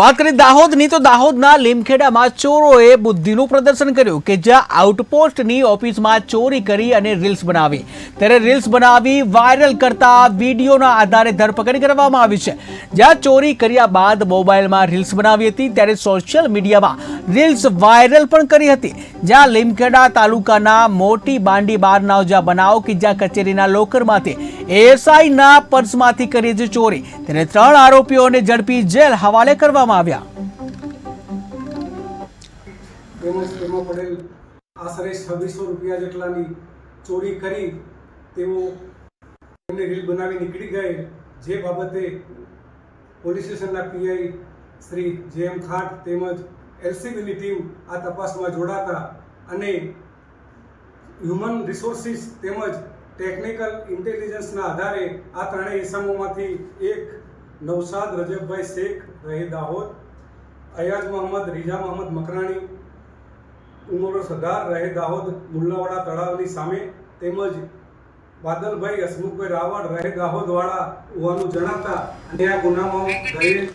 વાત કરી દાહોદની, તો દાહોદના લીમખેડામાં ચોરોએ બુદ્ધિનું પ્રદર્શન કર્યું કે જ્યાં આઉટપોસ્ટની ઓફિસમાં ચોરી કરી અને રીલ્સ બનાવી. ત્યારે રીલ્સ બનાવી વાયરલ કરતા વિડીયોના આધારે ધરપકડ કરવામાં આવી છે. જ્યાં ચોરી કર્યા બાદ મોબાઈલમાં રીલ્સ બનાવી હતી, ત્યારે સોશિયલ મીડિયામાં રીલ્સ વાયરલ પણ કરી હતી. જ્યાં લીમખેડા તાલુકાના મોટી બાંડી બારના જ્યાં બનાવ કે જ્યાં કચેરીના લોકરમાંથી એએસઆઈના પર્સમાંથી કરી છે ચોરી, તેને ત્રણ આરોપીઓને ઝડપી જેલ હવાલે કરવામાં આવ્યા. આશરે છવ્વીસો રૂપિયા જેટલાની ચોરી કરી તેઓ એમને રીલ બનાવી નીકળી ગયેલ. જે બાબતે પોલીસ સ્ટેશનના પીઆઈ શ્રી જે એમ ખાટ તેમજ એલસીબીની ટીમ આ તપાસમાં જોડાતા અને હ્યુમન રિસોર્સિસ તેમજ ટેકનિકલ ઇન્ટેલિજન્સના આધારે આ ત્રણેય ઇસમોમાંથી એક નવસાદ રજબભાઈ શેખ રહે દાહોદ, અયાજ મોહમ્મદ, રીઝા મોહમ્મદ મકરાણી, ઉમર સરદાર રહે દાહોદ, મુલ્લાવાડા તળાવની સામે, તેમજ વાદલભાઈ હસમુખભાઈ રાવળ રહે દાહોદવાળા હોવાનું જણાતા અને આ ગુનામાં ગયેલ